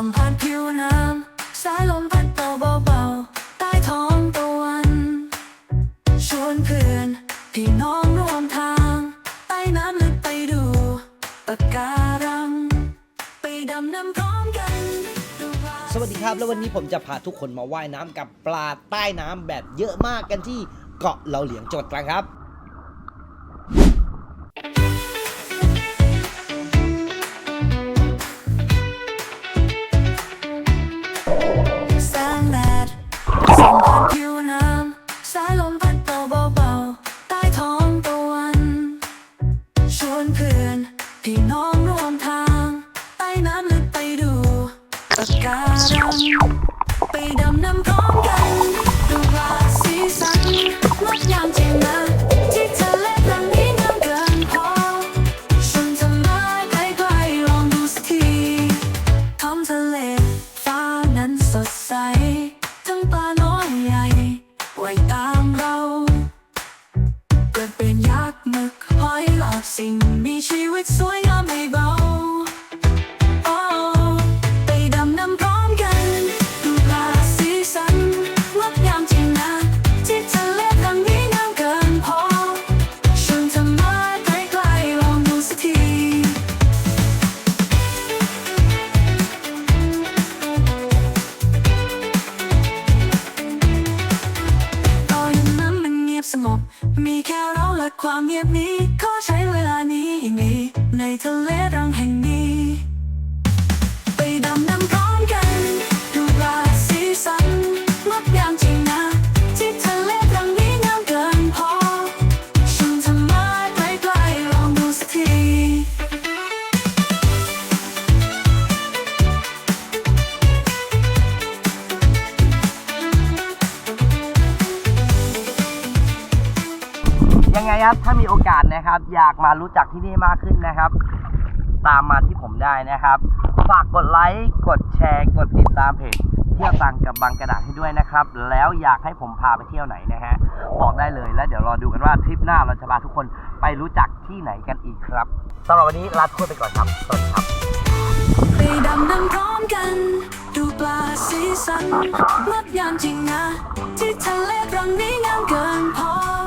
สัมผัสผิวน้ำสายลมพัดเบาเบาใต้ท้องตะวัน ชวนเพื่อนพี่น้องร่วมทางใต้น้ำลึกไปดูปะการัง ไปดำน้ำพร้อมกันสวัสดีครับ แล้ววันนี้ผมจะพาทุกคนมาว่ายน้ำกับปลาใต้น้ำแบบเยอะมากกันที่เกาะเหลาเหลียงจังหวัดตรังครับ น้ำลึกไปดูปะการังไปดำน้ำ งบ มีแค่เราและความเงียบนี้ ขอใช้เวลานี้มีในทะเล ยังไงครับ ถ้ามีโอกาสนะครับ อยากมารู้จักที่นี่มากขึ้นนะครับ ตามมาที่ผมได้นะครับ ฝากกดไลค์กดแชร์ กดติดตามเพจเที่ยวตังกับบางกระดาษให้ด้วยนะครับ แล้วอยากให้ผมพาไปเที่ยวไหนนะฮะบอกได้เลยแล้วเดี๋ยวรอดูกันว่าทริปหน้าเราจะพาทุกคนไปรู้จักที่ไหนกันอีกครับสำหรับวันนี้ลาทุกคนไปก่อนครับสวัสดีครับไปดำน้ำพร้อมกัน ดูปลาสีสันงดงามจริงนะที่ทะเลครั้งนี้งามเกินพอ